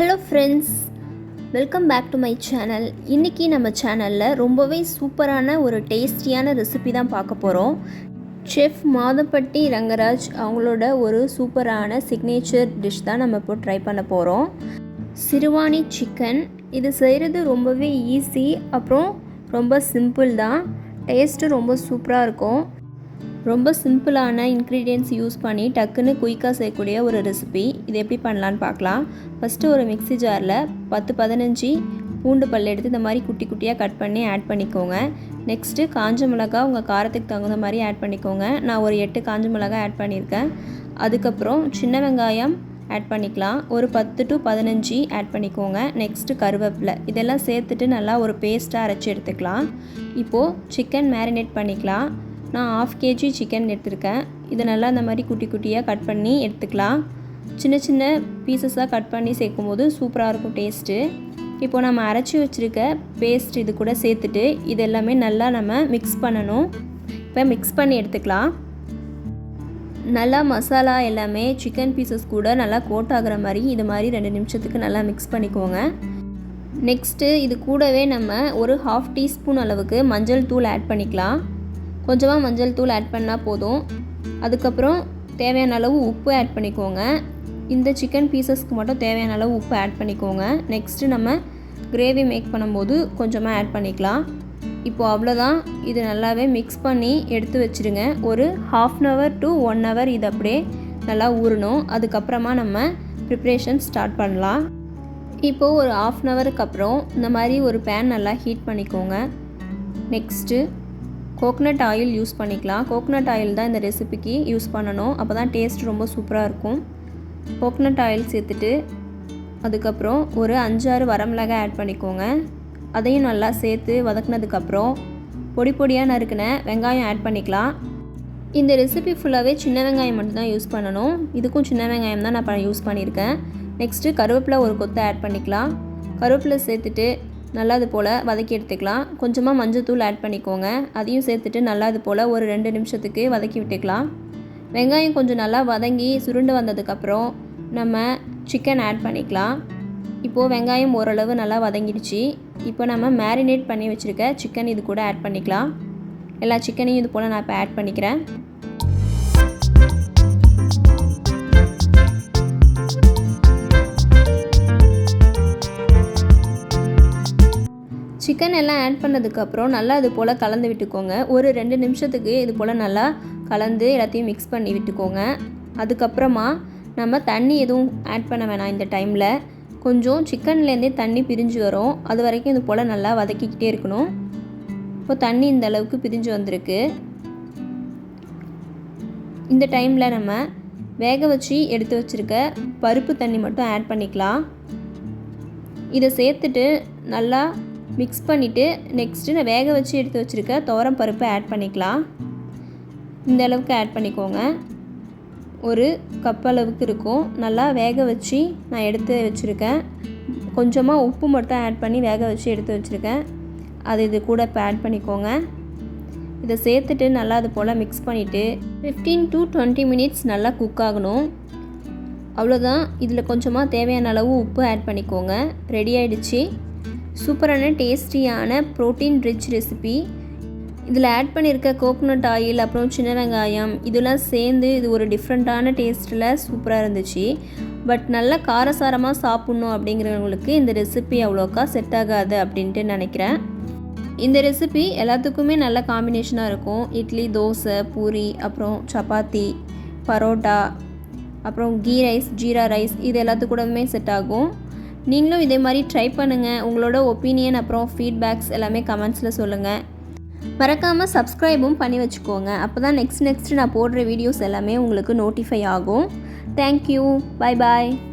Hello friends welcome back to my channel இன்றைக்கி நம்ம சேனலில் ரொம்பவே சூப்பரான ஒரு டேஸ்டியான ரெசிபி தான் பார்க்க போகிறோம் செஃப் மாதப்பட்டி ரங்கராஜ் அவங்களோட ஒரு சூப்பரான சிக்னேச்சர் டிஷ் தான் நம்ம இப்போ ட்ரை பண்ண போகிறோம் சிறுவாணி சிக்கன் இது செய்கிறது ரொம்பவே ஈஸி அப்புறம் ரொம்ப சிம்பிள் தான். டேஸ்ட்டு ரொம்ப சூப்பராக இருக்கும். ரொம்ப சிம்பிளான இன்க்ரீடியன்ட்ஸ் யூஸ் பண்ணி டக்குன்னு குயிக்காக செய்யக்கூடிய ஒரு ரெசிபி இது எப்படி பண்ணலான்னு பார்க்கலாம். ஃபஸ்ட்டு ஒரு மிக்ஸி ஜாரில் பத்து பதினஞ்சு பூண்டு பல் எடுத்து இந்த மாதிரி குட்டி குட்டியாக கட் பண்ணி ஆட் பண்ணிக்கோங்க. நெக்ஸ்ட்டு காஞ்ச மிளகா உங்கள் காரத்துக்கு தகுந்த மாதிரி ஆட் பண்ணிக்கோங்க. நான் ஒரு எட்டு காஞ்ச மிளகா ஆட் பண்ணியிருக்கேன். அதுக்கப்புறம் சின்ன வெங்காயம் ஆட் பண்ணிக்கலாம். ஒரு பத்து டு பதினஞ்சு ஆட் பண்ணிக்கோங்க. நெக்ஸ்ட்டு கருவேப்பிலை. இதெல்லாம் சேர்த்துட்டு நல்லா ஒரு பேஸ்ட்டாக அரைச்சி எடுத்துக்கலாம். இப்போது சிக்கன் மேரினேட் பண்ணிக்கலாம். நான் ஆஃப் கேஜி சிக்கன் எடுத்திருக்கேன். இதை நல்லா இந்த மாதிரி குட்டி குட்டியாக கட் பண்ணி எடுத்துக்கலாம். சின்ன சின்ன பீசஸாக கட் பண்ணி சேர்க்கும் போது சூப்பராக இருக்கும் டேஸ்ட்டு இப்போது நம்ம அரைச்சி வச்சுருக்க பேஸ்ட் இது கூட சேர்த்துட்டு இது எல்லாமே நல்லா நம்ம மிக்ஸ் பண்ணணும். இப்போ மிக்ஸ் பண்ணி எடுத்துக்கலாம். நல்லா மசாலா எல்லாமே சிக்கன் பீசஸ் கூட நல்லா கோட் ஆகிற மாதிரி இது மாதிரி ரெண்டு நிமிஷத்துக்கு நல்லா மிக்ஸ் பண்ணிக்கோங்க. நெக்ஸ்ட்டு இது கூடவே நம்ம ஒரு ஹாஃப் டீஸ்பூன் அளவுக்கு மஞ்சள் தூள் ஆட் பண்ணிக்கலாம். கொஞ்சமாக மஞ்சள் தூள் ஆட் பண்ணால் போதும். அதுக்கப்புறம் தேவையான அளவு உப்பு ஆட் பண்ணிக்கோங்க. இந்த சிக்கன் பீசஸ்க்கு மட்டும் தேவையான அளவு உப்பு ஆட் பண்ணிக்கோங்க. நெக்ஸ்ட்டு நம்ம கிரேவி மேக் பண்ணும்போது கொஞ்சமாக ஆட் பண்ணிக்கலாம். இப்போது அவ்வளோதான் இது நல்லாவே மிக்ஸ் பண்ணி எடுத்து வச்சுருங்க. ஒரு half an hour to one hour இது அப்படியே நல்லா ஊறணும். அதுக்கப்புறமா நம்ம ப்ரிப்ரேஷன் ஸ்டார்ட் பண்ணலாம். இப்போது ஒரு ஆஃப் அன் ஹவருக்கு அப்புறம் இந்த மாதிரி ஒரு பேன் நல்லா ஹீட் பண்ணிக்கோங்க. நெக்ஸ்ட்டு கோகனட் ஆயில் யூஸ் பண்ணிக்கலாம். கோகனட் ஆயில் தான் இந்த ரெசிபிக்கு யூஸ் பண்ணணும். அப்போ தான் டேஸ்ட் ரொம்ப சூப்பராக இருக்கும். கோகனட் ஆயில் சேர்த்துட்டு அதுக்கப்புறம் ஒரு அஞ்சாறு வரமிளகாய் ஆட் பண்ணிக்கோங்க. அதையும் நல்லா சேர்த்து வதக்குனதுக்கப்புறம் பொடி பொடியாக நறுக்கின வெங்காயம் ஆட் பண்ணிக்கலாம். இந்த ரெசிபி ஃபுல்லாகவே சின்ன வெங்காயம் மட்டும்தான் யூஸ் பண்ணணும். இதுக்கும் சின்ன வெங்காயம் தான் நான் யூஸ் பண்ணியிருக்கேன். நெக்ஸ்ட்டு கருவேப்பிலை ஒரு கொத்தை ஆட் பண்ணிக்கலாம். கருவேப்பிலை சேர்த்துட்டு நல்லா அது போல் வதக்கி எடுத்துக்கலாம். கொஞ்சமாக மஞ்சத்தூள் ஆட் பண்ணிக்கோங்க. அதையும் சேர்த்துட்டு நல்லா அது போல் ஒரு ரெண்டு நிமிஷத்துக்கு வதக்கி விட்டுக்கலாம். வெங்காயம் கொஞ்சம் நல்லா வதங்கி சுருண்டு வந்ததுக்கப்புறம் நம்ம சிக்கன் ஆட் பண்ணிக்கலாம். இப்போது வெங்காயம் ஓரளவு நல்லா வதங்கிடுச்சு. இப்போ நம்ம மேரினேட் பண்ணி வச்சுருக்க சிக்கன் இது கூட ஆட் பண்ணிக்கலாம். எல்லா சிக்கனையும் இது போல் நான் இப்போ ஆட் பண்ணிக்கிறேன். சிக்கன் எல்லாம் ஆட் பண்ணதுக்கப்புறம் நல்லா இது போல் கலந்து விட்டுக்கோங்க. ஒரு ரெண்டு நிமிஷத்துக்கு இது போல் நல்லா கலந்து எல்லாத்தையும் மிக்ஸ் பண்ணி விட்டுக்கோங்க. அதுக்கப்புறமா நம்ம தண்ணி எதுவும் ஆட் பண்ண வேணாம் இந்த டைமில் கொஞ்சம் சிக்கன்லேருந்தே தண்ணி பிரிஞ்சு வரும். அது வரைக்கும் இது போல் நல்லா வதக்கிக்கிட்டே இருக்கணும். இப்போ தண்ணி இந்த அளவுக்கு பிரிஞ்சு வந்திருக்கு. இந்த டைமில் நம்ம வேக வச்சு எடுத்து வச்சுருக்க பருப்பு தண்ணி மட்டும் ஆட் பண்ணிக்கலாம். இதை சேர்த்துட்டு நல்லா மிக்ஸ் பண்ணிவிட்டு நெக்ஸ்ட்டு நான் வேக வச்சு எடுத்து வச்சுருக்க துவரம் பருப்பை ஆட் பண்ணிக்கலாம். இந்த அளவுக்கு ஆட் பண்ணிக்கோங்க. ஒரு கப் அளவுக்கு இருக்கும். நல்லா வேக வச்சு நான் எடுத்து வச்சுருக்கேன் கொஞ்சமாக உப்பு மட்டும் ஆட் பண்ணி வேக வச்சு எடுத்து வச்சுருக்கேன் அது இது கூட இப்போ ஆட் பண்ணிக்கோங்க. இதை சேர்த்துட்டு நல்லா அது போல் மிக்ஸ் பண்ணிவிட்டு ஃபிஃப்டீன் டு டுவெண்ட்டி மினிட்ஸ் நல்லா குக் ஆகணும். அவ்வளோதான் இதில் கொஞ்சமாக தேவையான அளவு உப்பு ஆட் பண்ணிக்கோங்க. ரெடி ஆகிடுச்சி சூப்பரான டேஸ்டியான ப்ரோட்டீன் ரிச் ரெசிபி. இதில் ஆட் பண்ணியிருக்க கோகோனட் ஆயில் அப்புறம் சின்ன வெங்காயம் இதெல்லாம் சேர்ந்து இது ஒரு டிஃப்ரெண்ட்டான டேஸ்ட்டில் சூப்பராக இருந்துச்சு. பட் நல்ல காரசாரமாக சாப்பிட்ணும் அப்படிங்கிறவங்களுக்கு இந்த ரெசிபி அவ்வளோக்கா செட் ஆகாது அப்படின்ட்டு நினைக்கிறேன். இந்த ரெசிபி எல்லாத்துக்குமே நல்ல காம்பினேஷனாக இருக்கும். இட்லி தோசை பூரி அப்புறம் சப்பாத்தி பரோட்டா அப்புறம் கீ ரைஸ் ஜீரா ரைஸ் இது எல்லாத்துக்கூடமே செட் ஆகும். நீங்களும் இதே மாதிரி ட்ரை பண்ணுங்கள் உங்களோட ஒப்பீனியன் அப்புறம் ஃபீட்பேக்ஸ் எல்லாமே கமெண்ட்ஸில் சொல்லுங்கள் மறக்காமல் சப்ஸ்கிரைபும் பண்ணி வச்சுக்கோங்க. அப்போ தான் நெக்ஸ்ட் நெக்ஸ்ட் நான் போடுற வீடியோஸ் எல்லாமே உங்களுக்கு நோட்டிஃபை ஆகும். தேங்க்யூ பாய் பாய்